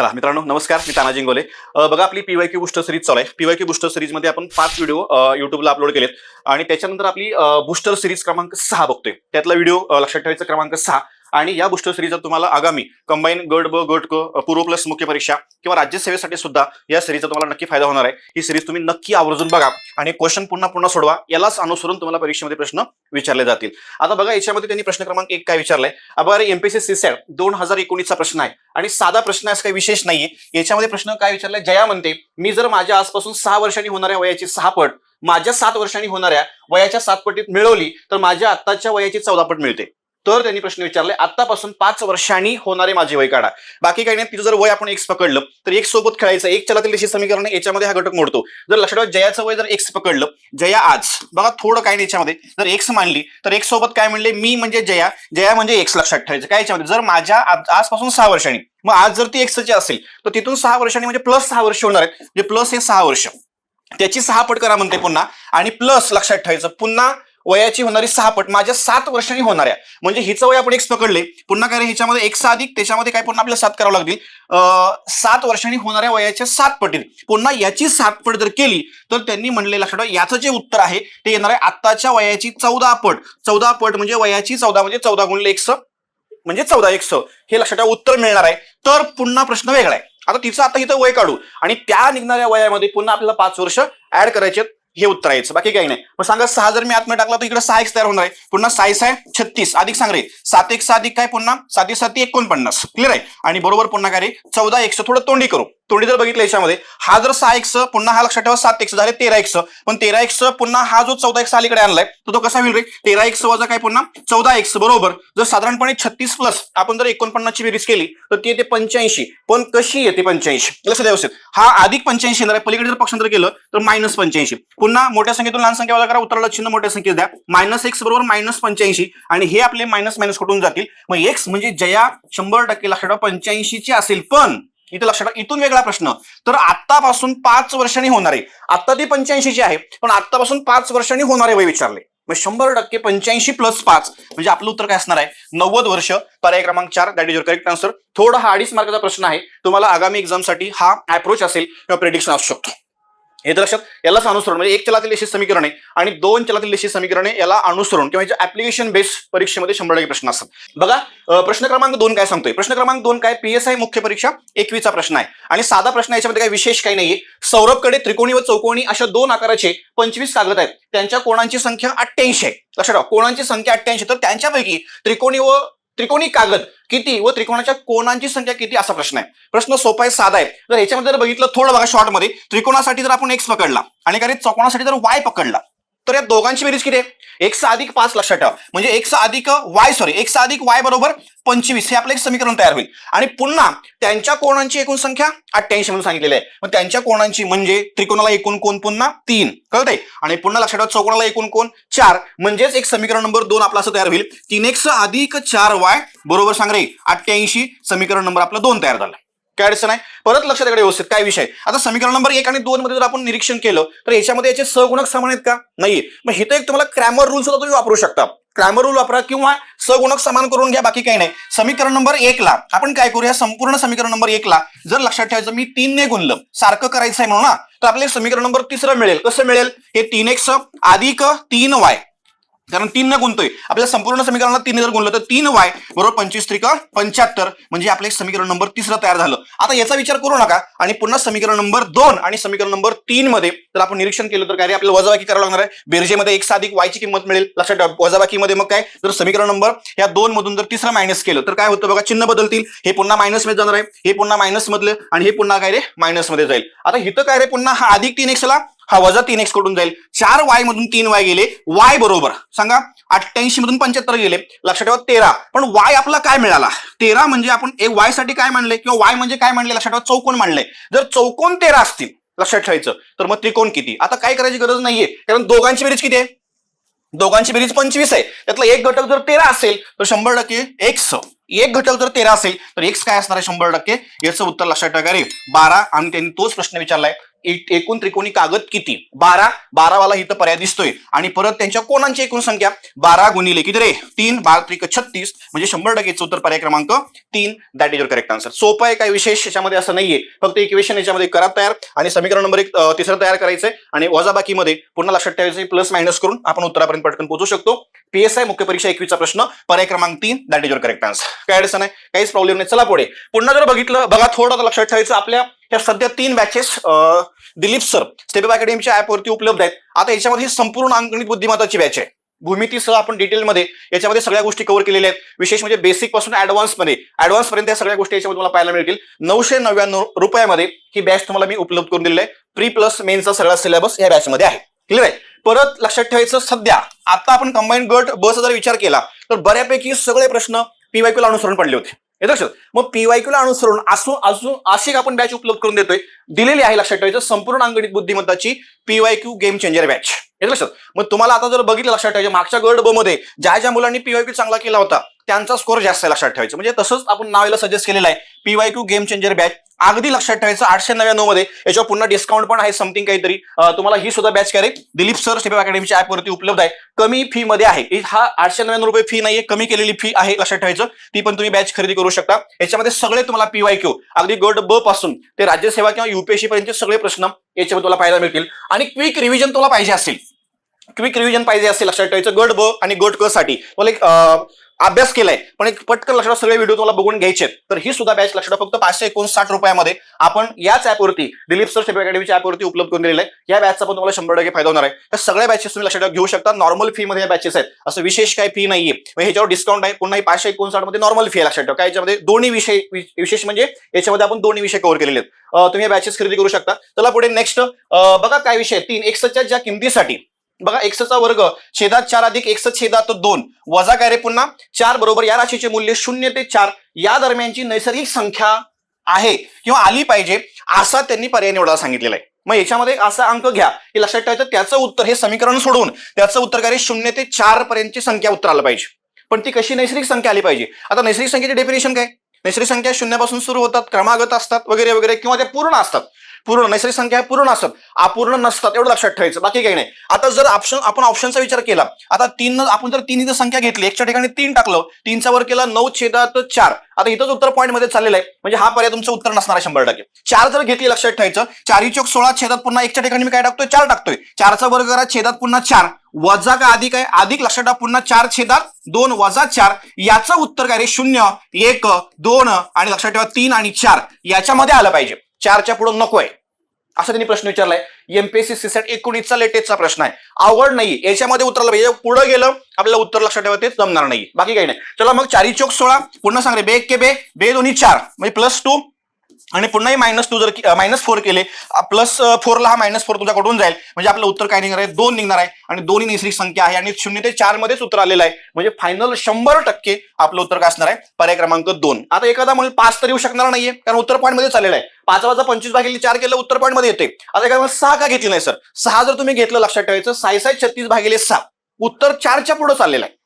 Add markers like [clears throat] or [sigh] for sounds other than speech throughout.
चला मित्रांनो नमस्कार मी तानाजी गोले बघा आपली पीवाय क्यू बुस्टर सिरीज चालू आहे. पीवाय क्यू बुस्टर सिरीजमध्ये आपण पाच व्हिडिओ युट्यूबला अपलोड केलेत. आणि त्याच्यानंतर आपली बुस्टर सिरीज क्रमांक सहा बघतोय. त्यातला व्हिडिओ लक्षात ठेवायचा क्रमांक सहा. आणि या बुस्टर सिरीजचा तुम्हाला आगामी कंबाईन गट ब गट क पूर्व प्लस मुख्य परीक्षा किंवा राज्यसेवेसाठी सुद्धा या सिरीजचा तुम्हाला नक्की फायदा होणार आहे. ही सिरीज तुम्ही नक्की आवर्जून बघा आणि क्वेश्चन पुन्हा पुन्हा सोडवा. यालाच अनुसरून तुम्हाला परीक्षेमध्ये प्रश्न विचारले जातील. आता बघा याच्यामध्ये त्यांनी प्रश्न क्रमांक एक काय विचारलाय? अबारे एमपीसी सीसॅट दोन हजार एकोणीसचा प्रश्न आहे आणि साधा प्रश्न आहे असं काही विशेष नाहीये. याच्यामध्ये प्रश्न काय विचारलाय? जया म्हणते मी जर माझ्या आजपासून सहा वर्षांनी होणाऱ्या वयाची सहा पट माझ्या सात वर्षांनी होणाऱ्या वयाच्या सात पटीत मिळवली तर माझ्या आत्ताच्या वयाची चौदा पट मिळते. तर त्यांनी प्रश्न विचारले आतापासून पाच वर्षांनी होणारे माझे वय काढा. बाकी काही नाही तिथं जर वय आपण एक्स पकडलं तर एक सोबत खेळायचं एक चलातील दिशे समीकरण याच्यामध्ये हा घटक मोडतो. जर लक्षात ठेवा जयाचं वय जर एक्स पकडलं जया आज बघा थोडं काय नाही याच्यामध्ये. जर एक्स मानली तर एक्स सोबत काय म्हणले? मी म्हणजे जया जया म्हणजे एक्स लक्षात ठेवायचं. काय याच्यामध्ये? जर माझ्या आजपासून सहा वर्षांनी मग आज जर ती एक्सची असेल तर तिथून सहा वर्षांनी म्हणजे प्लस सहा वर्ष होणार आहेत. म्हणजे प्लस हे सहा वर्ष. त्याची सहा पट करा म्हणते पुन्हा. आणि प्लस लक्षात ठेवायचं. पुन्हा वयाची होणारी सहा पट माझ्या सात वर्षांनी होणाऱ्या. म्हणजे हिचं वय आपण एक्स पकडले पुन्हा काय रे ह्याच्यामध्ये एक्स अधिक त्याच्यामध्ये काय पुन्हा आपल्याला सात करावं लागतील? सात वर्षांनी होणाऱ्या वयाच्या सात पटीत. पुन्हा याची सात पट जर केली तर त्यांनी म्हणले लक्षात ठेवा, याचं जे उत्तर आहे ते येणार आहे आत्ताच्या वयाची चौदा पट. चौदा पट म्हणजे वयाची चौदा म्हणजे चौदा गुणले एक्स म्हणजे चौदा एक्स हे लक्षात ठेवा उत्तर मिळणार आहे. तर पुन्हा प्रश्न वेगळा आहे. आता तिचं आता इथं वय काढू. आणि त्या निघणाऱ्या वयामध्ये पुन्हा आपल्याला पाच वर्ष ऍड करायचे हे उत्तर आहे. बाकी काही नाही. मग सांगा सहा जर मी आतमध्ये टाकला तर इकडे सहा एक्स तयार होणार आहे. पुन्हा साईस आहे छत्तीस. अधिक सांग रे. सात एक अधिक काय पुन्हा? सात एक सात एकोणपन्नास. क्लिअर आहे? आणि बरोबर पुन्हा काय रे? चौदा एकशे थोडं तोंडी करू. तोंडी जर बघितलं याच्यामध्ये हा जर सहा एक्स पुन्हा हा लक्षात ठेवा सात एक्स झाले तेरा एक्स पण तेरा एक्स पुन्हा हा जो चौदा एक्स अलीकडे आणलाय तर तो कसा होईल रे? तेरा एक्स वजा काय पुन्हा? चौदा एक्स बरोबर. जर साधारणपणे छत्तीस प्लस आपण जर एकोणपन्नासची बेरीज केली तर ती येते पंच्याऐंशी. पण कशी येते पंच्याऐंशी? लक्ष व्यवस्थित. हा अधिक पंच्याऐंशी येणार आहे. पलीकडे जर पक्षांतर केलं तर मायनस पंच्याऐंशी. पुन्हा मोठ्या संख्येतून लहान संख्या वजा करा उत्तराला चिन्ह मोठ्या संख्येत द्या. मायनस एक्स बरोबर मायनस पंच्याऐंशी. आणि हे आपले मायनस मायनस कुठून जातील. मग एक्स म्हणजे जया शंभर टक्के लक्षात पंच्याऐंशीची असेल. पण इथं लक्षात इथून वेगळा प्रश्न. तर आतापासून पाच वर्षांनी होणार आहे आता ती पंच्याऐंशीची आहे पण आतापासून पाच वर्षांनी होणारे वय विचारले. मग शंभर टक्के पंच्याऐंशी प्लस पाच म्हणजे आपलं उत्तर काय असणार आहे? नव्वद वर्ष पर्याय क्रमांक चार that is your correct answer थोडा हा अडीच मार्काचा प्रश्न आहे. तुम्हाला आगामी एक्झामसाठी हा अप्रोच असेल किंवा प्रेडिक्शन असू शकतो. हे तर लक्षात यालाच अनुसरण. म्हणजे एक चलातील लेशी समीकरण आहे आणि दोन चलातील लेशी समीकरण आहे याला अनुसरण किंवा ऍप्लिकेशन बेस परीक्षेमध्ये शंभर टक्के प्रश्न असतात. बघा प्रश्न क्रमांक दोन काय सांगतोय? प्रश्न क्रमांक दोन काय पीएसआय मुख्य परीक्षा एकवीचा प्रश्न आहे. आणि साधा प्रश्न याच्यामध्ये काही विशेष काही नाहीये. सौरभकडे त्रिकोणी व चौकोनी अशा दोन आकाराचे पंचवीस कागद आहेत. त्यांच्या कोणांची संख्या अठ्ठ्याऐंशी आहे. लक्षात ठेवा कोणांची संख्या अठ्ठ्याऐंशी तर त्यांच्यापैकी त्रिकोणी व त्रिकोणी कागद किती व त्रिकोणाच्या कोणांची संख्या किती असा प्रश्न आहे. प्रश्न सोपा आहे साधा आहे. जर ह्याच्यामध्ये जर बघितलं थोडं बघा शॉर्टमध्ये त्रिकोणासाठी जर आपण एक्स पकडला आणि काही चौकोणासाठी जर वाय पकडला तर या दोघांची बेरीज किती आहे? एक्स अधिक पाच लक्षात ठेवा. म्हणजे एक्स अधिक वाय सॉरी एक्स अधिक वाय बरोबर पंचवीस. हे आपलं एक समीकरण तयार होईल. आणि पुन्हा त्यांच्या कोणांची एकूण संख्या? अठ्ठ्याऐंशी म्हणून सांगितलेली आहे. मग त्यांच्या कोणांची? म्हणजे त्रिकोणाला एकूण कोण? पुन्हा तीन. कळतंय? आणि पुन्हा लक्षात ठेवा चौकोणाला एकूण कोण? चार. म्हणजेच एक समीकरण नंबर दोन आपला असं तयार होईल. तीन एक अधिक चार वाय. बरोबर सांग रे. अठ्ठ्याऐंशी समीकरण नंबर आपलं दोन तयार झालं. काय अडचण आहे? परत लक्षात इकडे व्यवस्थित काय विषय आता समीकरण नंबर एक आणि दोन मध्ये जर आपण निरीक्षण केलं तर याच्यामध्ये याचे सगुणक समान आहेत का? नाहीये मग हिथं एक तुम्हाला क्रॅमर रूल सुद्धा तुम्ही वापरू शकता. क्रॅमर रूल वापरा किंवा सगुणक समान करून घ्या बाकी काही नाही. समीकरण नंबर एक ला आपण काय करूया? संपूर्ण समीकरण नंबर एक ला जर लक्षात ठेवायचं मी तीनने गुणलं. सारखं करायचं आहे म्हणून ना तर आपल्याला समीकरण नंबर तिसरं मिळेल. कसं मिळेल? हे तीन एक्स अधिक तीन वाय. कारण तीन न गुणतोय आपल्या संपूर्ण समीकरणाला तीन जर गुणलं तर तीन वाय बरोबर पंचवीस त्रिक पंच्याहत्तर म्हणजे आपलं एक समीकरण नंबर तिसरं तयार झालं. आता याचा विचार करू नका आणि पुन्हा समीकरण नंबर दोन आणि समीकरण नंबर तीन मध्ये जर आपण निरीक्षण केलं तर काय रे, आपल्याला वजाबाकी करावं लागणार आहे. बेरजेमध्ये एक साधिक वायची किंमत मिळेल. लक्षात ठेवा वजाबाकीमध्ये मग काय? जर समीकरण नंबर या दोन मधून जर तिसरा मायनस केलं तर काय होतं बघा? चिन्ह बदलतील. हे पुन्हा मायनसमध्ये जाणार आहे. हे पुन्हा मायनस मधलं आणि हे पुन्हा काय रे? मायनसमध्ये जाईल. आता इथं काय रे पुन्हा? हा अधिक तीन एक्सला हा वजा तीन एक्सकडून जाईल. चार वाय मधून तीन वाय गेले. वाय बरोबर. सांगा. अठ्ठ्याऐंशी मधून पंच्याहत्तर गेले. लक्षात ठेवा तेरा. पण वाय आपला काय मिळाला? तेरा म्हणजे आपण एक वायसाठी काय मांडले? किंवा वाय म्हणजे काय मांडले? लक्षात ठेवा चौकोन मांडले. जर चौकोन तेरा असतील लक्षात ठेवायचं तर मग त्रिकोण किती? आता काय करायची गरज नाहीये. कारण दोघांची बेरीज किती आहे? दोघांची बेरीज पंचवीस आहे. त्यातला एक घटक जर तेरा असेल तर शंभर टक्के एक्स एक घटक जर तेरा असेल तर एक्स काय असणार आहे? शंभर टक्के. याचं उत्तर लक्षात ठेवा रे बारा आणि त्यांनी तोच प्रश्न विचारलाय. एकूण त्रिकोणी कागद किती? बारा. बारावाला इथं पर्याय दिसतोय. आणि परत त्यांच्या कोणांची एकूण संख्या? बारा गुणिले किती रे? तीन. बारा त्रिक छत्तीस. म्हणजे शंभर टक्केचं उत्तर पर्याय क्रमांक तीन. That is your correct answer सोपं आहे काही विशेष याच्यामध्ये असं नाहीये. फक्त इक्वेशन याच्यामध्ये करा तयार. आणि समीकरण नंबर एक तिसरं तयार करायचंय. आणि वजाबाकीमध्ये पुन्हा लक्षात ठेवायचं प्लस मायनस करून आपण उत्तरापर्यंत पटकन पोहोचू शकतो. पीएसआय मुख्य परीक्षा एकवीसचा प्रश्न पर्याय क्रमांक तीन that is your correct answer काय अडचण आहे? काहीच प्रॉब्लेम नाही. चला पुढे. पुन्हा जर बघितलं बघा थोडं लक्षात ठेवायचं आपल्या ह्या सध्या तीन बॅचेस दिलीप सर स्टेप अकॅडमीच्या ऍपवरती उपलब्ध आहेत. आता याच्यामध्ये ही संपूर्ण अंकगणित बुद्धिमत्ताची बॅच आहे. भूमितीसह आपण डिटेलमध्ये याच्यामध्ये सगळ्या गोष्टी कव्हर केलेल्या आहेत. विशेष म्हणजे बेसिकपासून ऍडव्हान्समध्ये. ऍडव्हान्स पर्यंत या सगळ्या गोष्टी याच्यामध्ये तुम्हाला पाहायला मिळतील. नऊशे नव्याण्णव रुपयामध्ये ही बॅच तुम्हाला मी उपलब्ध करून दिलेली आहे. प्री प्लस मेनचा सगळा सिलेबस या बॅचमध्ये आहे. क्लिअर आहे? परत लक्षात ठेवायचं सध्या. आता आपण कंबाईन गट बसचा जर विचार केला तर बऱ्यापैकी सगळे प्रश्न पीवायक्यूला अनुसरून पडले होते. येतं लक्षात मग पीवायक्यूला अनुसरून असून अजून अशी आपण बॅच उपलब्ध करून देतोय. दिलेली आहे लक्षात ठेवायचं. संपूर्ण अंगणित बुद्धिमत्ताची पीवायक्यू गेम चेंजर बॅच येतं लक्षात मग तुम्हाला आता जर बघितलं लक्षात ठेवायचं. मागच्या गट ब मध्ये ज्या ज्या मुलांनी पीवायक्यू चांगला केला होता त्यांचा स्कोर जास्त आहे लक्षात ठेवायचं. म्हणजे तसंच आपण नावाला सजेस्ट केलेलं आहे. पीवायक्यू गेम चेंजर बॅच अगदी लक्षात ठेवायचं आठशे नव्याण्णवमध्ये. याच्यावर पुन्हा डिस्काउंट पण आहे समथिंग काहीतरी. तुम्हाला ही सुद्धा बॅच करे दिलीप सर स्टेप अकॅडमीच्या ऍपवरती उपलब्ध आहे. कमी फी मध्ये आहे. ही- हा आठशे नव्याण्णव रुपये फी नाहीये कमी केलेली फी आहे लक्षात ठेवायचं. ती पण तुम्ही बॅच खरेदी करू शकता. याच्यामध्ये सगळे तुम्हाला पीवायक्यू अगदी गट ब पासून ते राज्यसेवा किंवा युपीएससी पर्यंतचे सगळे प्रश्न याच्यामध्ये तुला पाहायला मिळतील. आणि क्विक रिव्हिजन तुला पाहिजे असेल. क्विक रिव्हिजन पाहिजे असेल लक्षात ठेवायचं. गट ब आणि गट क साठी. मला एक अभ्यास केलाय पण एक पटकन लक्षात सगळे व्हिडिओ तुम्हाला बघून घ्यायचे आहेत. तर ही सुद्धा बॅच लक्षात फक्त पाचशे एकोणसाठ रुपयामध्ये आपण याच ॲपवरती दिलीप सर स्टेप अकॅडमीच्या ॲपवरती उपलब्ध करून दिलेला आहे. या बॅचचा पण तुम्हाला शंभर टक्के फायदा होणार आहे. तर सगळ्या बॅचेस तुम्ही लक्षात घेऊ शकता. नॉर्मल फी मध्ये या बॅचेस आहेत. असं विशेष काही फी नाहीये. म्हणजे ह्याच्यावर डिस्काउंट आहे पुन्हा पाचशे एकोणसाठमध्ये नॉर्मल फी आहे लक्षात ठेवा. काय याच्यामध्ये दोन्ही विषय विशेष म्हणजे याच्यामध्ये आपण दोन्ही विषय कव्हर केलेले आहेत. तुम्ही या बॅचेस खरेदी करू शकता. चला पुढे नेक्स्ट बघा काय विषय तीन एक्सच्या ज्या किमतीसाठी बघा एक्सचा वर्ग छेदात चार अधिक एक्स छेदात दोन. वजा काय रे पुन्हा? चार बरोबर या राशीचे मूल्य शून्य ते चार. या दरम्यानची नैसर्गिक संख्या आहे. किंवा आली पाहिजे असा त्यांनी पर्याय निवडायला सांगितलेला आहे. मग याच्यामध्ये एक असा अंक घ्या. हे लक्षात ठेवायचं त्याचं उत्तर हे समीकरण सोडून त्याचं उत्तर काय शून्य ते चार पर्यंतची संख्या उत्तर आलं पाहिजे. पण ती कशी नैसर्गिक संख्या आली पाहिजे? आता नैसर्गिक संख्येचे डेफिनेशन काय? नैसर्गिक संख्या शून्यापासून सुरू होतात क्रमागत असतात वगैरे वगैरे किंवा त्या पूर्ण असतात. पूर्ण नैसर्गिक संख्या पूर्ण असतात अपूर्ण नसतात एवढं लक्षात ठेवायचं. बाकी काही नाही. आता जर ऑप्शन आपण ऑप्शनचा विचार केला आता तीन आपण जर तीन इथं संख्या घेतली एकच्या ठिकाणी तीन टाकलं तीनचा वर केला नऊ छेदात चार. आता इथंच उत्तर पॉईंटमध्ये चाललेलं आहे. म्हणजे हा पर्याय तुमचं उत्तर नसणार आहे शंभर टक्के. चार जर घेतली लक्षात ठेवायचं चारी चौक सोळा छेदात पुन्हा एकच्या ठिकाणी मी काय टाकतोय? चार टाकतोय. चारचा वर्ग करा छेदात पुन्हा चार. वजा का अधिक आहे? अधिक लक्षात ठेवा पुन्हा चार छेदात दोन वजा चार. याचं उत्तर काय रे? शून्य एक दोन आणि लक्षात ठेवा तीन आणि चार. याच्यामध्ये आलं पाहिजे. चारच्या पुढे नको आहे. असं त्यांनी प्रश्न विचारलाय. एमपीएससी सीसेट एकोणीसचा लेटेस्टचा प्रश्न आहे. आवड नाही याच्यामध्ये उतरलं पाहिजे. पुढे गेलं आपल्याला उत्तर लक्षात ठेवा ते जमणार नाही बाकी काही नाही. चला मग चारी चौक सोळा पुन्हा सांग रे बे के बे बे दोन्ही चार. म्हणजे प्लस टू आणि पुन्हाही मायनस टू जर मायनस फोर केले प्लस फोरला हा मायनस फोर तुझ्याकडून जाईल. म्हणजे आपलं उत्तर काय निघणार आहे? दोन निघणार आहे. आणि दोन्ही नैसर्गिक संख्या आहे आणि शून्य ते चार मध्येच उत्तर आलेलं आहे. म्हणजे फायनल शंभर टक्के आपलं उत्तर काय असणार आहे. पर्याय क्रमांक दोन. आता एखादा म्हणून पाच तर येऊ शकणार नाहीये कारण उत्तर पॉईंटमध्ये आहे. पाच वाजा पंचवीस भागिले चार केलं उत्तर पॉईंटमध्ये येते. आता एखादा सहा का घेतली नाही सर? सहा जर तुम्ही घेतलं लक्षात ठेवायचं साय साय छत्तीस भागिले सहा. उत्तर चारच्या पुढे चाललेलं आहे.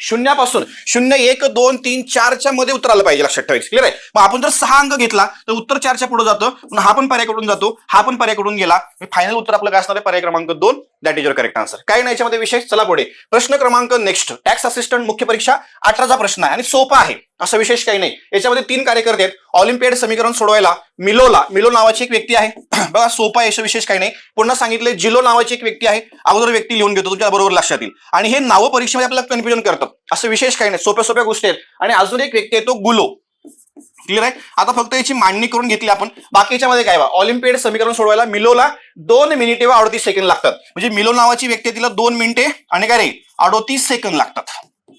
शून्यापासून. शून्य एक दोन तीन चारच्या मध्ये उतरायला पाहिजे लक्षात ठेवायचं. क्लिअर आहे? मग आपण जर सहा अंक घेतला तर उत्तर चारच्या पुढे जातो. हा पण पर्यायकडून जातो हा पण पर्यायकडून गेला. फायनल उत्तर आपलं काय असणार आहे? पर्याय क्रमांक दोन. That is your correct answer काय नाही याच्यामध्ये विशेष चला पुढे. प्रश्न क्रमांक नेक्स्ट टॅक्स असिस्टंट मुख्य परीक्षा अठराचा प्रश्न आहे आणि सोपा आहे. असं विशेष काही नाही. याच्यामध्ये तीन कार्यकर्ते आहेत. ऑलिम्पियड समीकरण सोडवायला मिलोला मिलो नावाची एक व्यक्ती आहे. [clears throat] बघा सोपा आहे असं विशेष काही नाही. पुन्हा सांगितले जिलो नावाची एक व्यक्ती आहे. अगोदर व्यक्ती लिहून घेतो तुमच्या बरोबर लक्षात येईल. आणि हे नावं परीक्षेमध्ये आपल्याला कन्फ्युजन करतं. असं विशेष काही नाही. सोप्या सोप्या गोष्टी आहेत. आणि अजून एक व्यक्ती आहे तो गुलो. क्लिअर आहे? आता फक्त याची मांडणी करून घेतली आपण. बाकीच्या मध्ये काय बा ऑलिम्पियड समीकरण सोडवायला मिलोला दोन मिनिटे व अडतीस सेकंड लागतात. म्हणजे मिलो नावाची व्यक्ती तिला दोन मिनिटे आणि काय रे अडोतीस सेकंद लागतात.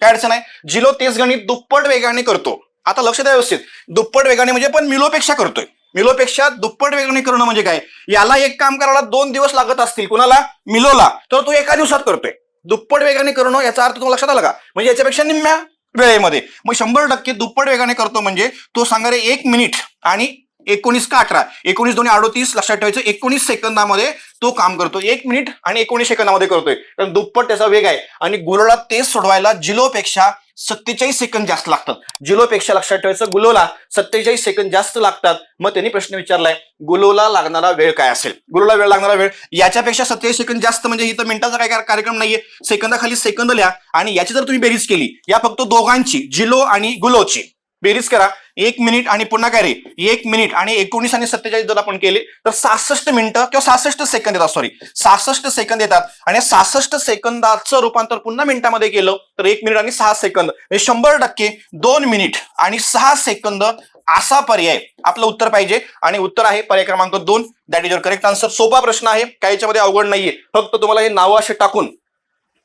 काय अडचण आहे? जिलो तेच गणित दुप्पट वेगाने करतो. आता लक्ष द्या व्यवस्थित. दुप्पट वेगाने म्हणजे पण मिलोपेक्षा करतोय. मिलोपेक्षा दुप्पट वेगाने करणं म्हणजे काय? याला एक काम करायला दोन दिवस लागत असतील. कुणाला? मिलोला. तर तो एका दिवसात करतोय. दुप्पट वेगाने करणं याचा अर्थ तुम्हाला लक्षात आला का? म्हणजे याच्यापेक्षा निम्म्या. वेळेमध्ये. मग शंभर टक्के दुप्पट वेगाने करतो म्हणजे तो सांगणारे एक मिनिट आणि एकोणीस का अठरा? एकोणीस दोन्ही अडोतीस लक्षात ठेवायचं एकोणीस सेकंदामध्ये तो काम करतो एक मिनिट आणि एकोणीस सेकंदामध्ये करतोय. कारण दुप्पट त्याचा वेग आहे. आणि गुलोला तेच सोडवायला जिलोपेक्षा सत्तेचाळीस सेकंद जास्त लागतात. जिलोपेक्षा लक्षात ठेवायचं गुलोला सत्तेचाळीस सेकंद जास्त लागतात. मग त्यांनी प्रश्न विचारलाय गुलोला लागणारा वेळ काय असेल? गुलोला वेळ लागणारा वेळ याच्यापेक्षा सत्तेचाळीस सेकंद जास्त म्हणजे इथं मिनिटाचा काय कार्यक्रम नाहीये. सेकंदाखाली सेकंद लिहा. आणि याची जर तुम्ही बेरीज केली या फक्त दोघांची जिलो आणि गुलोची. बेरीज करा. एक मिनिट आणि पुन्हा काय रे? एक मिनिट आणि एकोणीस आणि सत्तेचाळीस जर आपण केले तर सहासष्ट मिनिटं किंवा सहासष्ट सेकंद येतात सॉरी सहासष्ट सेकंद येतात आणि सहासष्ट सेकंदाचं रूपांतर पुन्हा मिनिटामध्ये केलं तर एक मिनिट आणि सहा सेकंद म्हणजे शंभर टक्के दोन मिनिट आणि सहा सेकंद असा पर्याय आपलं उत्तर पाहिजे. आणि उत्तर आहे पर्याय क्रमांक दोन. That is your correct answer सोपा प्रश्न आहे काही याच्यामध्ये अवघड नाहीये. फक्त तुम्हाला हे नावं असे टाकून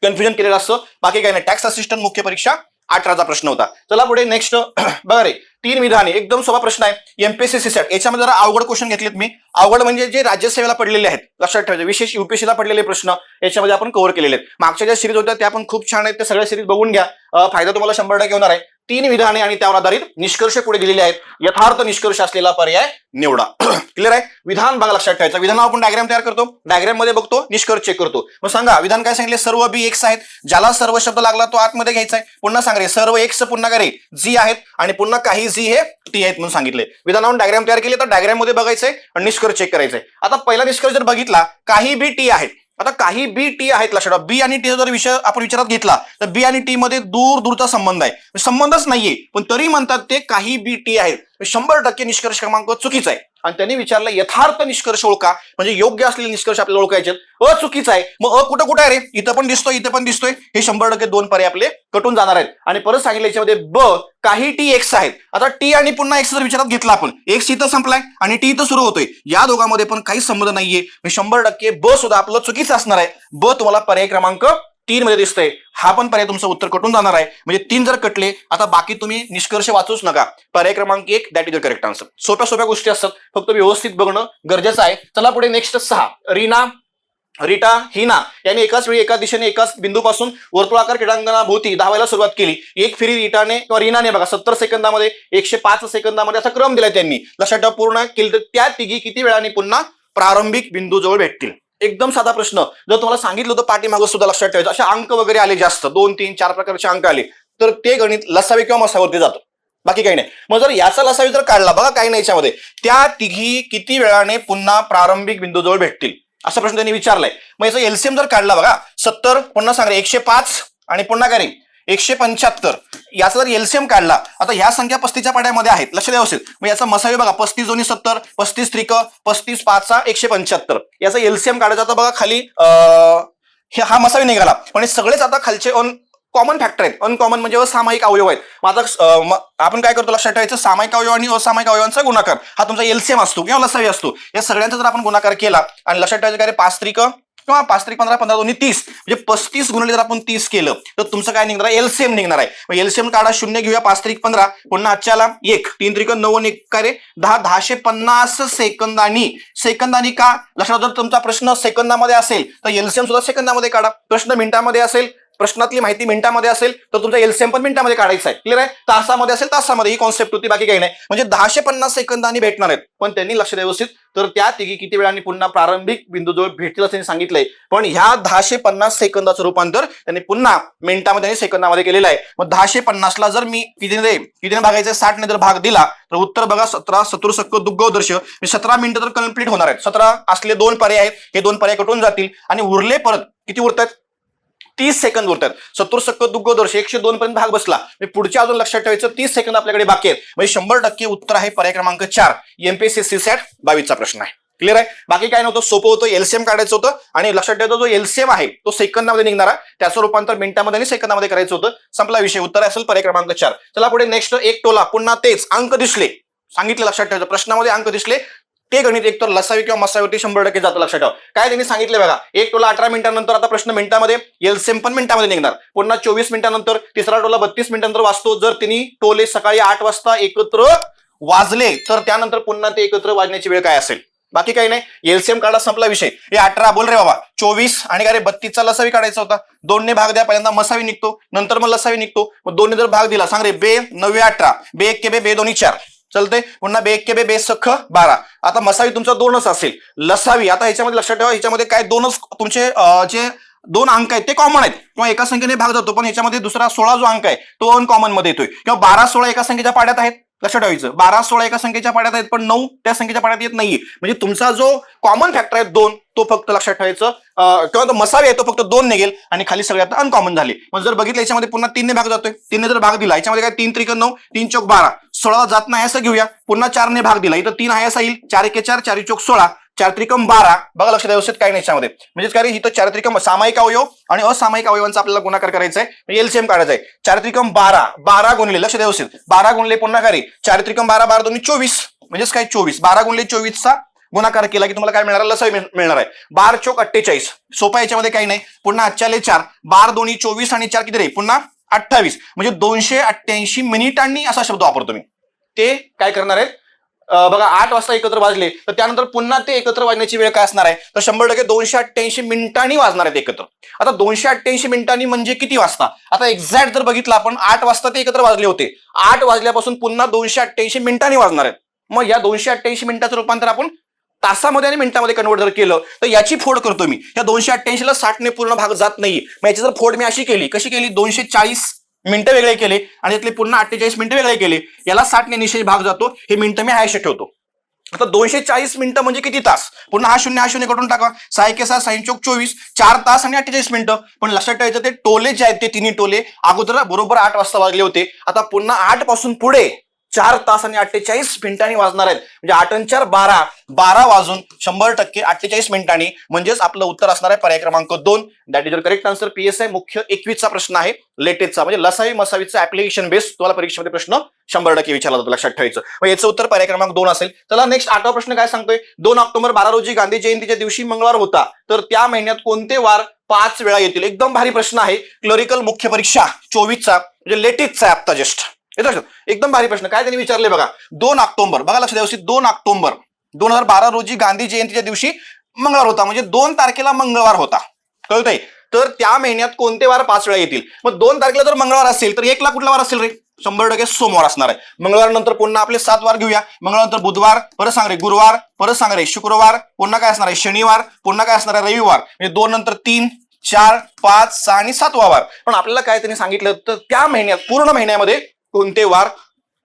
कन्फ्युजन केलेलं असतं. बाकी काही नाही. टॅक्स असिस्टंट मुख्य परीक्षा अठराचा प्रश्न होता. चला पुढे नेक्स्ट [clears throat] बघा रे तीन विधाने. एकदम सोपा प्रश्न आहे. एमपीएससी सेट याच्यामध्ये जरा अवघड क्वेश्चन घेतलेत मी. अवघड म्हणजे जे राज्यसेवेला पडलेले आहेत लक्षात ठेवायचे. विशेष युपीएससीला पडलेले प्रश्न याच्यामध्ये आपण कव्हर केलेले आहेत. मागच्या ज्या सिरीज होत्या त्या पण खूप छान आहेत. त्या सगळ्या सिरीज बघून घ्या. फायदा तुम्हाला शंभर टक्के होणार आहे. तीन विधाने आणि त्यावर आधारित निष्कर्ष पुढे दिलेले आहेत. यथार्थ निष्कर्ष असलेला पर्याय निवडा. [clears throat] क्लिअर आहे? विधान बघा लक्षात ठेवायचा. विधान आपण डायग्राम तयार करतो. डायग्राममध्ये बघतो निष्कर्ष चेक करतो. मग सांगा विधान काय सांगितले? सर्व बी एक्स आहेत. ज्याला सर्व शब्द लागला तो आतमध्ये घ्यायचा आहे. पुन्हा सांग रे सर्व एक्स पुन्हा करे. जी आहेत आणि पुन्हा काही जी हे टी आहेत म्हणून सांगितले. विधानावर डायग्राम तयार केले तर डायग्राममध्ये बघायचंय आणि निष्कर्ष चेक करायचंय. आता पहिला निष्कर्ष जर बघितला काही बी टी आहेत. आता काही बी टी आहेत लक्षात बी आणि टी जर विषय आपण विचारात घेतला तर बी आणि टी मध्ये दूर दूरचा संबंध आहे. म्हणजे संबंधच नाहीये. पण तरी म्हणतात ते काही बी टी आहेत. शंभर टक्के निष्कर्ष क्रमांक चुकीचा आहे. आणि त्यांनी विचारलं यथार्थ निष्कर्ष ओळखा. म्हणजे योग्य असलेले निष्कर्ष आपल्याला ओळखायचे अ चुकीचा आहे. मग अ कुठं कुठं आहे रे? इथं पण दिसतोय इथं पण दिसतोय. हे शंभर टक्के दोन पर्याय आपले कटून जाणार आहेत. आणि परत सांगितलं याच्यामध्ये ब काही टी एक्स आहेत. आता टी आणि पुन्हा एक्स जर विचारात घेतला आपण एक्स इथं संपलाय आणि टी इथं सुरू होतोय. या दोघांमध्ये पण काही संबंध नाहीये. शंभर टक्के ब सुद्धा आपलं चुकीचं असणार आहे. ब तुम्हाला पर्याय क्रमांक तीन मध्ये दिसतंय. हा पण पर्याय तुमचं उत्तर कटून जाणार आहे. म्हणजे तीन जर कटले आता बाकी तुम्ही निष्कर्ष वाचूच नका. पर्याय क्रमांक एक that is the correct answer सोप्या सोप्या गोष्टी असतात. फक्त व्यवस्थित बघणं गरजेचं आहे. चला पुढे नेक्स्ट सहा. रीना रीटा हिना. यांनी एकाच वेळी एका दिशेने एकाच बिंदूपासून वर्तुळाकार क्रीडांगणाभोवती धावायला सुरुवात केली. एक फेरी रिटाने किंवा रीनाने बघा सत्तर सेकंदामध्ये एकशे पाच सेकंदामध्ये असा क्रम दिलाय त्यांनी. लक्षात ठेवा पूर्ण केली तर त्या तिघी किती वेळाने पुन्हा प्रारंभिक बिंदूजवळ भेटतील? एकदम साधा प्रश्न. जर तुम्हाला सांगितलं होतं पाठीमागं सुद्धा लक्षात ठेवायचं. असे अंक वगैरे आले जास्त दोन तीन चार प्रकारचे अंक आले. तर ते गणित लसावे किंवा मसावरती जातं. बाकी काही नाही. मग जर याचा लसावी जर काढला बघा काही नाही याच्यामध्ये. त्या तिघी किती वेळाने पुन्हा प्रारंभिक बिंदूजवळ भेटतील? असा प्रश्न त्यांनी विचारलाय. मग याचा एलसीएम जर काढला बघा सत्तर पुन्हा सांगा एकशे पाच आणि पुन्हा काय एकशे पंच्याहत्तर. याचा जर एलसीएम काढला आता ह्या संख्या पस्तीच्या पाड्यामध्ये आहेत. लक्ष द्यावं असेल मग याचा मसावी बघा पस्तीस दोन्ही सत्तर पस्तीस त्रिक पस्तीस पाचचा एकशे पंच्याहत्तर. याचा एलसीएम काढायचा आता बघा खाली हे हा मसावी निघाला. पण हे सगळेच आता खालचे ऑन कॉमन फॅक्टर आहेत. अनकॉमन म्हणजे असामायिक अवयव आहेत. मग आता आपण काय करतो? लक्षात ठेवायचं सामायिक अवयव आणि असामायिक अवयवांचा गुणाकार. हा तुमचा एलसीएम असतो किंवा लसावी असतो. या सगळ्यांचा जर आपण गुणाकार केला आणि लक्षात ठेवायचं काय पाच त्रिक किंवा पाच त्रिक पंधरा पंधरा दोन्ही तीस म्हणजे पस्तीस गुणले जर आपण तीस केलं तर तुमचं काय निघणार आहे? एलसीएम निघणार आहे. मग एलसीएम काढा शून्य घेऊया पाच त्रिक पंधरा. पुन्हा आजच्याला एक तीन त्रिक नऊ एक काय रे? दहा दहाशे पन्नास सेकंदानी. सेकंदानी का? लक्षात जर तुमचा प्रश्न सेकंदामध्ये असेल तर एलसीएम सुद्धा सेकंदामध्ये काढा. प्रश्न मिनिटामध्ये असेल प्रश्नातली माहिती मिनिटामध्ये असेल तर तुमचा एलसीएम पण मिनिटामध्ये काढायचा आहे. क्लिअर आहे? तासामध्ये असेल तासामध्ये. ही कॉन्सेप्ट होती बाकी काही नाही. म्हणजे दहाशे पन्नास सेकंदांनी भेटणार आहेत. पण त्यांनी लक्ष द्या व्यवस्थित. तर त्या तिघी किती वेळाने पुन्हा प्रारंभिक बिंदूजवळ भेटतील असं सांगितलंय. पण ह्या दहाशे पन्नास सेकंदाचं रूपांतर त्यांनी पुन्हा मिनिटामध्ये आणि सेकंदामध्ये केलेलं आहे. मग दहाशे पन्नासला जर मी कितीने कितीने भागायचं साठने जर भाग दिला तर उत्तर बघा सतरा चतुर्सक्क दुग्गोदर्श. म्हणजे सतरा मिनिटं तर कंप्लीट होणार आहेत. सतरा असले दोन पर्याय आहेत. हे दोन पर्याय कटून जातील. आणि उरले परत किती उरतात तीस सेकंद उरतात सत्तर सक्क दुग्गोदर्श एकशे दोन पर्यंत भाग बसला. पुढच्या अजून लक्षात ठेवायचं तीस सेकंद आपल्याकडे बाकी आहेत. म्हणजे शंभर टक्के उत्तर आहे पर्याय क्रमांक चार. एमपीएससी सॅट बावीसचा प्रश्न आहे. क्लिअर आहे? बाकी काय नव्हतं? सोपं होतं एलसीएम काढायचं होतं. आणि लक्षात ठेवायचं जो एलसीएम आहे तो सेकंदामध्ये निघणारा. त्याचं रूपांतर मिनिटामध्ये आणि सेकंदामध्ये करायचं होतं. संपला विषय. उत्तर असेल पर्याय क्रमांक चार. चला पुढे नेक्स्ट एक टोला. पुन्हा तेच. अंक दिसले. सांगितलं लक्षात ठेवायचं. प्रश्नामध्ये अंक दिसले. ते गणित एक तर लसावी किंवा मसावीवरती शंभर टक्के जातं. लक्षात ठेवा. काय त्यांनी सांगितलं बघा एक टोला अठरा मिनिटांनंतर आता प्रश्न मिनिटामध्ये एलसेम पण मिनिटामध्ये निघणार. पुन्हा चोवीस मिनिटांनंतर तिसरा टोला बत्तीस मिनिटांनंतर वाचतो. जर त्यांनी टोले सकाळी आठ वाजता एकत्र वाजले तर त्यानंतर पुन्हा ते एकत्र वाजण्याची वेळ काय असेल? बाकी काही नाही. एलसीएम काढा संपला विषय. हे अठरा बोल रे बाबा. चोवीस आणि काय रे बत्तीसचा लसावी काढायचा होता. दोनने भाग द्या पहिल्यांदा मसावी निघतो नंतर मग लसावी निघतो. मग दोन्ही जर भाग दिला सांग रे बे नव्वे अठरा. बे एक के बे बे दोन्ही चार. चलते पुन्हा बे के बे बे सख बारा. आता मसावी तुमचा दोनच असेल. लसावी आता ह्याच्यामध्ये लक्षात ठेवा ह्याच्यामध्ये काय दोनच तुमचे जे दोन अंक आहेत ते कॉमन आहेत. किंवा एका संख्येने भाग जातो पण याच्यामध्ये दुसरा सोळा जो अंक आहे तो अनकॉमनमध्ये येतोय. किंवा बारा सोळा एका संख्येच्या पाड्यात आहेत. लक्षात ठेवायचं. बारा सोळा एका संख्येच्या पाड्यात आहेत पण नऊ त्या संख्येच्या पाड्यात येत नाहीये. म्हणजे तुमचा जो कॉमन फॅक्टर आहे दोन तो फक्त लक्षात ठेवायचं. किंवा तो मसावी आहे तो फक्त दोन निघेल आणि खाली सगळ्यात अनकॉमन झाले. म्हणजे जर बघितलं याच्यामध्ये पुन्हा तीनने भाग जातोय. तीनने जर भाग दिला याच्यामध्ये काय? तीन त्रिक नऊ तीन चौक बारा. सोळा जात नाही असं घेऊया. पुन्हा चारने भाग दिला. इथं तीन आहे असं येईल. चार एके चार चार चौक सोळा. चारत्रिकम बारा. बघा लक्षात व्यवस्थित काही नाही याच्यामध्ये. म्हणजेच काय रे, इथं चारत्रिकम सामायिक अवयव आणि असामायिक अवयवांचा आपल्याला गुणाकार करायचा आहे. एलसीएम काढायचा आहे. चारित्रिकम बारा. बारा गुणले लक्ष व्यवस्थित. बारा गुणले पुन्हा काय चारित्रिकम बारा बारा दोन्ही चोवीस. म्हणजेच काय चोवीस? बारा गुणले चोवीसचा गुणाकार केला की तुम्हाला काय मिळणार? लस मिळणार आहे. बार चोक अठ्ठेचाळीस. सोपा याच्यामध्ये काही नाही. पुन्हा आजच्याले चार. बार दोन्ही चोवीस आणि चार किती रे? पुन्हा अठ्ठावीस. म्हणजे दोनशे अठ्ठ्याऐंशी मिनिटांनी असा शब्द वापरतो मी. ते काय करणार आहेत? बघा आठ वाजता एकत्र वाजले तर त्यानंतर पुन्हा ते एकत्र वाजण्याची वेळ काय असणार आहे? तर शंभर टक्के दोनशे अठ्ठ्याऐंशी मिनिटांनी वाजणार आहेत एकत्र. आता दोनशे अठ्ठ्याऐंशी मिनिटांनी म्हणजे किती वाजता? आता एक्झॅक्ट जर बघितलं आपण आठ वाजता ते एकत्र वाजले होते. आठ वाजल्यापासून पुन्हा दोनशे अठ्ठ्याऐंशी मिनिटांनी वाजणार आहेत. मग या दोनशे अठ्ठ्याऐंशी मिनिटाचं रूपांतर आपण तासामध्ये आणि मिनिटामध्ये कन्वर्ट जर केलं तर याची फोड करतो मी. या दोनशे अठ्ठ्याऐंशीला साठने पूर्ण भाग जात नाही मग याची जर फोड मी अशी केली कशी केली? दोनशे चाळीस मिनिटं वेगळे केले आणि त्यातले पुन्हा अठ्ठेचाळीस मिनिटं वेगळे केले याला साठने निशेष भाग जातो हे मिनिटं मी हायशे ठेवतो. आता दोनशे चाळीस मिनिटं म्हणजे किती तास? पुन्हा हा शून्य हा शून्य करून टाका. सहा एके सहा साईन चौक चोवीस चार तास आणि अठ्ठेचाळीस मिनिटं. पण लक्षात ठेवायचं ते टोले जे आहेत ते तिन्ही टोले अगोदर बरोबर आठ वाजता वाजले होते. आता पुन्हा आठपासून पुढे चार तास आणि अठ्ठेचाळीस मिनिटांनी वाजणार आहेत. म्हणजे आठ आणि चार बारा बारा वाजून शंभर टक्के अठ्ठेचाळीस मिनिटांनी म्हणजेच आपलं उत्तर असणार आहे पर्याय क्रमांक दोन. That is correct answer PSI मुख्य एकवीसचा प्रश्न आहे लेटेस्टचा म्हणजे लसावी मसावीचा ऍप्लिकेशन बेस तुम्हाला परीक्षेमध्ये प्रश्न शंभर टक्के विचारला जातो लक्षात ठेवायचं. मग याचं उत्तर पर्याय क्रमांक दोन असेल. चला नेक्स्ट आठवा प्रश्न काय सांगतोय? दोन ऑक्टोबर बारा रोजी गांधी जयंतीच्या दिवशी मंगळवार होता. तर त्या महिन्यात कोणते वार पाच वेळा येतील? एकदम भारी प्रश्न आहे. क्लरिकल मुख्य परीक्षा चोवीसचा. म्हणजे लेटेस्टचा आहे आता जस्ट एकदम भारी प्रश्न. काय त्यांनी विचारले बघा? दोन ऑक्टोबर. बघा लक्ष व्यवस्थित. दोन ऑक्टोबर. दोन हजार बारा रोजी गांधी जयंतीच्या दिवशी मंगळवार होता. म्हणजे दोन तारखेला मंगळवार होता. कळतंय? तर त्या महिन्यात कोणते वार पाच वेळा येतील? मग दोन तारखेला जर मंगळवार असेल तर एकला कुठला वार असेल रे? शंभर टक्के सोमवार असणार आहे. मंगळवार नंतर पुन्हा आपले सात वार घेऊया. मंगळवार नंतर बुधवार परत सांग रे गुरुवार परत सांग रे शुक्रवार पुन्हा काय असणार आहे? शनिवार पुन्हा काय असणार आहे? रविवार. म्हणजे दोन नंतर तीन चार पाच सहा आणि सातवा वार. पण आपल्याला काय त्यांनी सांगितलं? तर त्या महिन्यात पूर्ण महिन्यामध्ये कोणते वार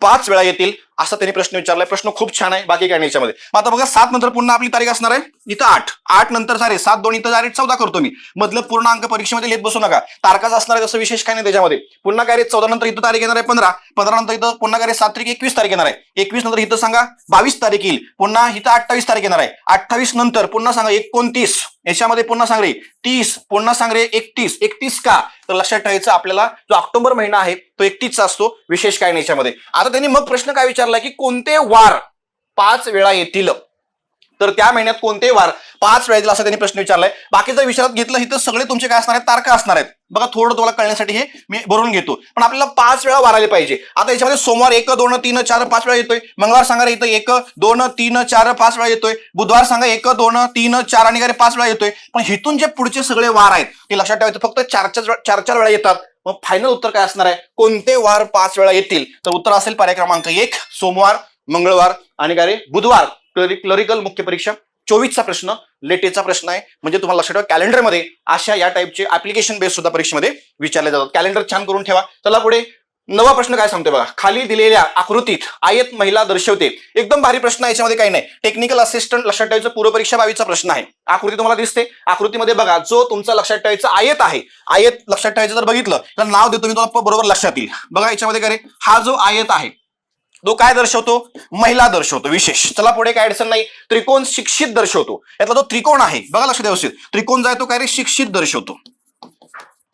पाच वेळा येतील असा त्यांनी प्रश्न विचारलाय. प्रश्न खूप छान आहे बाकी काय नाही याच्यामध्ये. मग आता बघा सात नंतर पुन्हा आपली तारीख असणार आहे. इथं आठ. आठ नंतर सारे सात दोन इथं डायरेक्ट चौदा करतो मी. मधलं पूर्ण अंक परीक्षेमध्ये लिहित बसू नका. तारखाच असणार आहे तसं विशेष काय नाही त्याच्यामध्ये. पुन्हा काय रे चौदा नंतर इथं तारीख येणार आहे पंधरा. पंधरा नंतर इथं पुन्हा काय रे सात तारीख एकवीस तारीख येणार आहे. एकवीस नंतर इथं सांगा बावीस तारीख येईल. पुन्हा इथं अठ्ठावीस तारीख येणार आहे. अठ्ठावीस नंतर पुन्हा सांगा एकोणतीस. याच्यामध्ये पुन्हा सांगरे तीस पुन्हा सांगरे एकतीस. एकतीस का? तर लक्षात ठेवायचं आपल्याला जो ऑक्टोबर महिना आहे तो एकतीसचा असतो विशेष काय नाही याच्यामध्ये. आता त्यांनी मग प्रश्न काय विचारला की कोणते वार पाच वेळा येतील? तर त्या महिन्यात कोणते वार पाच वेळा असा त्यांनी प्रश्न विचारलाय. बाकी जर विचारात घेतलं इथं सगळे तुमचे काय असणार आहेत? तारखा असणार आहेत. बघा थोडं तुम्हाला कळण्यासाठी हे मी भरून घेतो. पण आपल्याला पाच वेळा वार आले पाहिजे. आता याच्यामध्ये सोमवार एक दोन तीन चार पाच वेळा येतोय. मंगळवार सांगा इथं एक दोन तीन चार पाच वेळा येतोय. बुधवार सांगा एक दोन तीन चार आणि काय पाच वेळा येतोय. पण हिथून जे पुढचे सगळे वार आहेत ते लक्षात ठेवायचं. फक्त चार चार चार चार वेळा येतात. मग फायनल उत्तर काय असणार आहे? कोणते वार पाच वेळा येतील? तर उत्तर असेल पर्याय क्रमांक एक सोमवार मंगळवार आणि काय रे बुधवार. क्लरिकल मुख्य परीक्षा. चोवीसचा प्रश्न लेटेचा प्रश्न आहे. म्हणजे तुम्हाला लक्षात ठेवा कॅलेंडरमध्ये अशा या टाईपचे ऍप्लिकेशन बेस सुद्धा परीक्षेमध्ये विचारले जातात. कॅलेंडर छान करून ठेवा. चला पुढे नवा प्रश्न काय सांगतोय बघा. खाली दिलेल्या आकृतीत आयत महिला दर्शवते. एकदम भारी प्रश्न आहे याच्यामध्ये काही नाही. टेक्निकल असिस्टंट लक्षात ठेवायचं पूर्वपरीक्षा बावीचा प्रश्न आहे. आकृती तुम्हाला दिसते. आकृतीमध्ये बघा जो तुमचा लक्षात ठेवायचा आयत आहे. आयत लक्षात ठेवायचं जर बघितलं तर नाव देतो मी तुम्हाला बरोबर लक्षात येईल. बघा याच्यामध्ये काय रे हा जो आयत आहे तो काय दर्शवतो? महिला दर्शवतो विशेष. चला पुढे काय अडचण नाही. त्रिकोण शिक्षित दर्शवतो. यातला जो त्रिकोण आहे. बघा लक्ष व्यवस्थित. त्रिकोण जो आहे तो काय रे? शिक्षित दर्शवतो.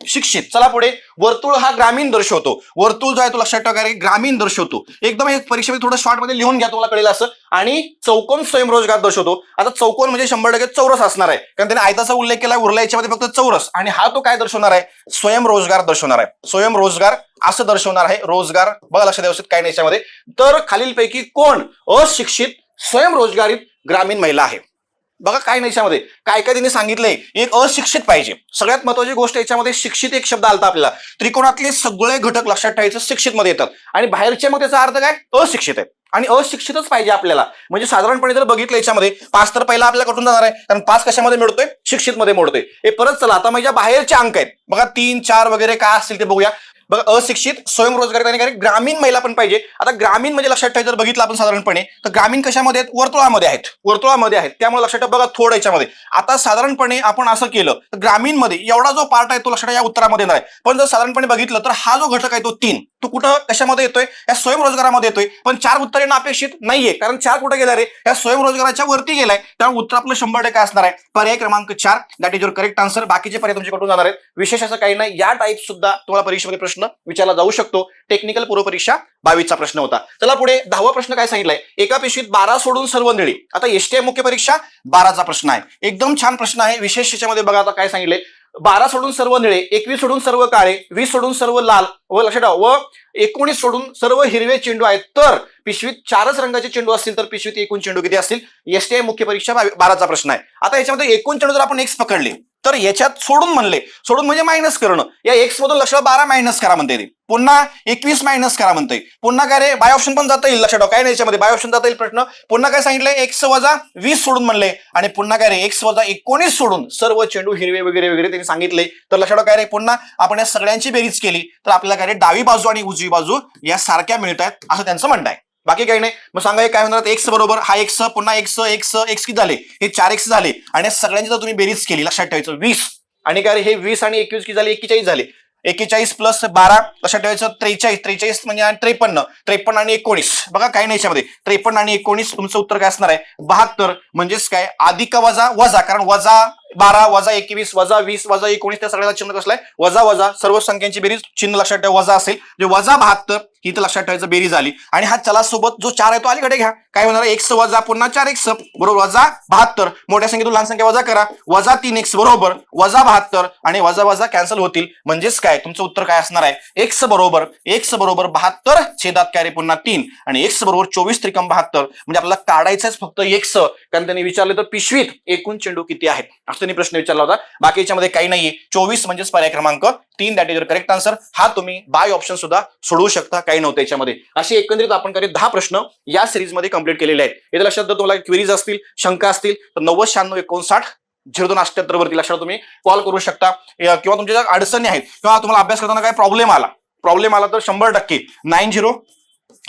शिक्षित. चला पुढे. वर्तुळ हा ग्रामीण दर्शवतो. वर्तुळ जो आहे तो लक्षात ठेवा ग्रामीण दर्शवतो. एकदम हे परीक्षेमध्ये थोडं शॉर्टमध्ये लिहून घ्या तुम्हाला कळेल असं. आणि चौकोन स्वयंरोजगार दर्शवतो. आता चौकोन म्हणजे शंभर टक्के चौरस असणार आहे. कारण त्याने आयताचा उल्लेख केला उरला याच्यामध्ये फक्त चौरस. आणि हा तो काय दर्शवणार आहे? स्वयंरोजगार दर्शवणार आहे. स्वयंरोजगार असं दर्शवणार आहे. रोजगार बघा लक्षात व्यवस्थित काय नाही याच्यामध्ये. तर खालीलपैकी कोण? अशिक्षित स्वयंरोजगारीत ग्रामीण महिला आहे. बघा काय नाही याच्यामध्ये. काय काय त्यांनी सांगितलंय. एक अशिक्षित पाहिजे. सगळ्यात महत्वाची गोष्ट याच्यामध्ये शिक्षित एक शब्द आलता आपल्याला. त्रिकोणातले सगळे घटक लक्षात ठेवायचं शिक्षित मध्ये येतात. आणि बाहेरच्या मग त्याचा अर्थ काय? अशिक्षित आहे. आणि अशिक्षितच पाहिजे आपल्याला. म्हणजे साधारणपणे जर बघितलं याच्यामध्ये पाच तर पहिला आपल्याला कुठून जाणार आहे? कारण पाच कशामध्ये मिळतोय? शिक्षित मध्ये मोडतोय. हे परत चला. आता माझ्या बाहेरचे अंक आहेत बघा तीन चार वगैरे काय असतील ते बघूया. बघा अशिक्षित स्वयंरोजगार आणि ग्रामीण महिला पण पाहिजे. आता ग्रामीण म्हणजे लक्षात ठेवायचं बघितलं आपण साधारणपणे तर ग्रामीण कशामध्ये आहेत? वर्तुळामध्ये आहेत. वर्तुळामध्ये आहेत. त्यामुळे लक्षात ठेवा बघा थोडं याच्यामध्ये. आता साधारणपणे आपण असं केलं तर ग्रामीणमध्ये एवढा जो पार्ट आहे तो लक्षात या उत्तरामध्ये येणार आहे पण जर साधारणपणे बघितलं तर हा जो घटक आहे तो तीन. तो कुठं कशामध्ये येतोय? या स्वयंरोजगारामध्ये येतोय. पण चार उत्तर येणं अपेक्षित नाहीये. कारण चार कुठे गेला रे? या स्वयंरोजगाराच्या वरती गेलाय. त्यामुळे उत्तर आपलं शंभर टक्के असणार आहे. पर्याय क्रमांक चार. That is your correct answer बाकीचे पर्याय तुमच्याकडून जाणार आहेत. विशेष असं काही नाही. या टाईप सुद्धा तुम्हाला परीक्षेमध्ये प्रश्न विचारला जाऊ शकतो. टेक्निकल पूर्वपरीक्षा बावीसचा प्रश्न होता. चला पुढे दहावा प्रश्न काय सांगितलाय? एका पिशवीत बारा सोडून सर्व निळी. आता एसटीआय मुख्य परीक्षा बाराचा प्रश्न आहे. एकदम छान प्रश्न आहे. विशेष याच्यामध्ये बघा आता काय सांगितलंय. बारा सोडून सर्व निळे एकवीस सोडून सर्व काळे वीस सोडून सर्व लाल व लक्षात ठेवा व एकोणीस सोडून सर्व हिरवे चेंडू आहेत. तर पिशवीत चारच रंगाचे चेंडू असतील तर पिशवीत एकूण चेंडू किती असतील? एसटीआय मुख्य परीक्षा बाराचा प्रश्न आहे. आता याच्यामध्ये एकूण चेंडू जर आपण एक्स पकडले तर याच्यात सोडून म्हणले सोडून म्हणजे मायनस करणं. या एक्स मधून लक्षात बारा मायनस करा म्हणते ते. पुन्हा एकवीस मायनस करा म्हणते. पुन्हा काय रे बाय ऑप्शन पण जाता येईल लक्षात ठेवा. काय नाही याच्यामध्ये? बाय ऑप्शन जाता येईल प्रश्न. पुन्हा काय सांगितलंय एक्स वजा वीस सोडून म्हणले. आणि पुन्हा काय रे एक्स वजा एकोणीस सोडून सर्व चेंडू हिरवे वगैरे वगैरे त्यांनी सांगितले. तर लक्षात ठेवा काय रे पुन्हा आपण या सगळ्यांची बेरीज केली. तर आपल्याला काय रे डावी बाजू आणि उजवी बाजू या सारख्या मिळत आहेत असं त्यांचं म्हणणं आहे. बाकी काही नाही. मग सांगा काय म्हणतात एक्स बरोबर हा एक्स पुन्हा एक्स एक्स एक्स किती झाले? हे चार एक्स झाले. आणि सगळ्यांची जर तुम्ही बेरीज केली लक्षात ठेवायचं वीस. आणि काय रे हे वीस आणि एकवीस किती झाले? एक्केचाळीस झाले. एकेचाळीस प्लस बारा लक्षात ठेवायचं त्रेचाळीस. त्रेचाळीस म्हणजे आणि त्रेपन्न. त्रेपन्न आणि एकोणीस. बघा काय नाही याच्यामध्ये. त्रेपन्न आणि एकोणीस तुमचं उत्तर काय असणार आहे? बहात्तर. म्हणजेच काय? अधिक वजा वजा. कारण वजा बारा वजा एकवीस वजा वीस वजा एकोणीस त्या सगळ्याला चिन्ह कसलाय वजा वजा. सर्व संख्यांची बेरीज चिन्ह लक्षात ठेवा वजा असेल. जे वजा बहात्तर ही तर लक्षात ठेवायचं बेरीज झाली. आणि हा चला सोबत जो चार आहे तो अलीकडे घ्या. काय होणार एक्स वजा पुन्हा चार एक्स बरोबर वजा बहात्तर. मोठ्या संख्येतून लहान संख्या वजा करा. वजा तीन एक्स बरोबर. वजा बहात्तर आणि वजा वजा कॅन्सल होतील. म्हणजेच काय? तुमचं उत्तर काय असणार आहे? एक्स बरोबर एक्स बरोबर बहात्तर छेदात काय रे पुन्हा तीन. आणि एक्स बरोबर चोवीस त्रिकम बहात्तर. म्हणजे आपल्याला काढायचंच फक्त एक्स कारण त्यांनी विचारलं तर पिशवीत एकूण चेंडू किती आहेत? असं त्यांनी प्रश्न विचारला होता. बाकीच्यामध्ये काही नाहीये. चोवीस म्हणजेच पर्याय क्रमांक तीन. दॅट इज करेक्ट आन्सर हा तुम्ही बाय ऑप्शन सुद्धा सोडवू शकता. काही नव्हतं याच्यामध्ये. असे एकंदरीत आपण करीत दहा प्रश्न या सिरीजमध्ये कंप्लीट केलेले आहेत. याच्या लक्षात जर तुम्हाला क्वेरीज असतील शंका असतील तर नव्वद शहाण्णव एकोणसाठ झिरो दोन अष्ट्याहत्तरवरती वरती लक्षात तुम्ही. कॉल करू शकता. किंवा तुमच्या ज्या अडचणी आहेत किंवा तुम्हाला अभ्यास करताना काही प्रॉब्लेम आला प्रॉब्लेम आला तर शंभर टक्के. Nine zero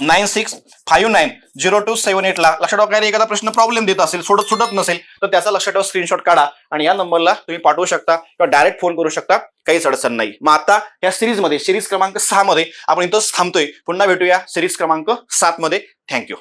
nine six five nine zero two seven एटला लक्षात ठेवा काय एखादा प्रश्न प्रॉब्लेम देत असेल सोडत सुटत नसेल तर त्याचा लक्षात ठेवा स्क्रीनशॉट काढा आणि या नंबरला तुम्ही पाठवू शकता किंवा डायरेक्ट फोन करू शकता काहीच अडचण नाही. मग आता या सिरीजमध्ये सिरीज क्रमांक सहा मध्ये आपण इथंच थांबतोय. पुन्हा भेटूया सिरीज क्रमांक सात मध्ये. थँक्यू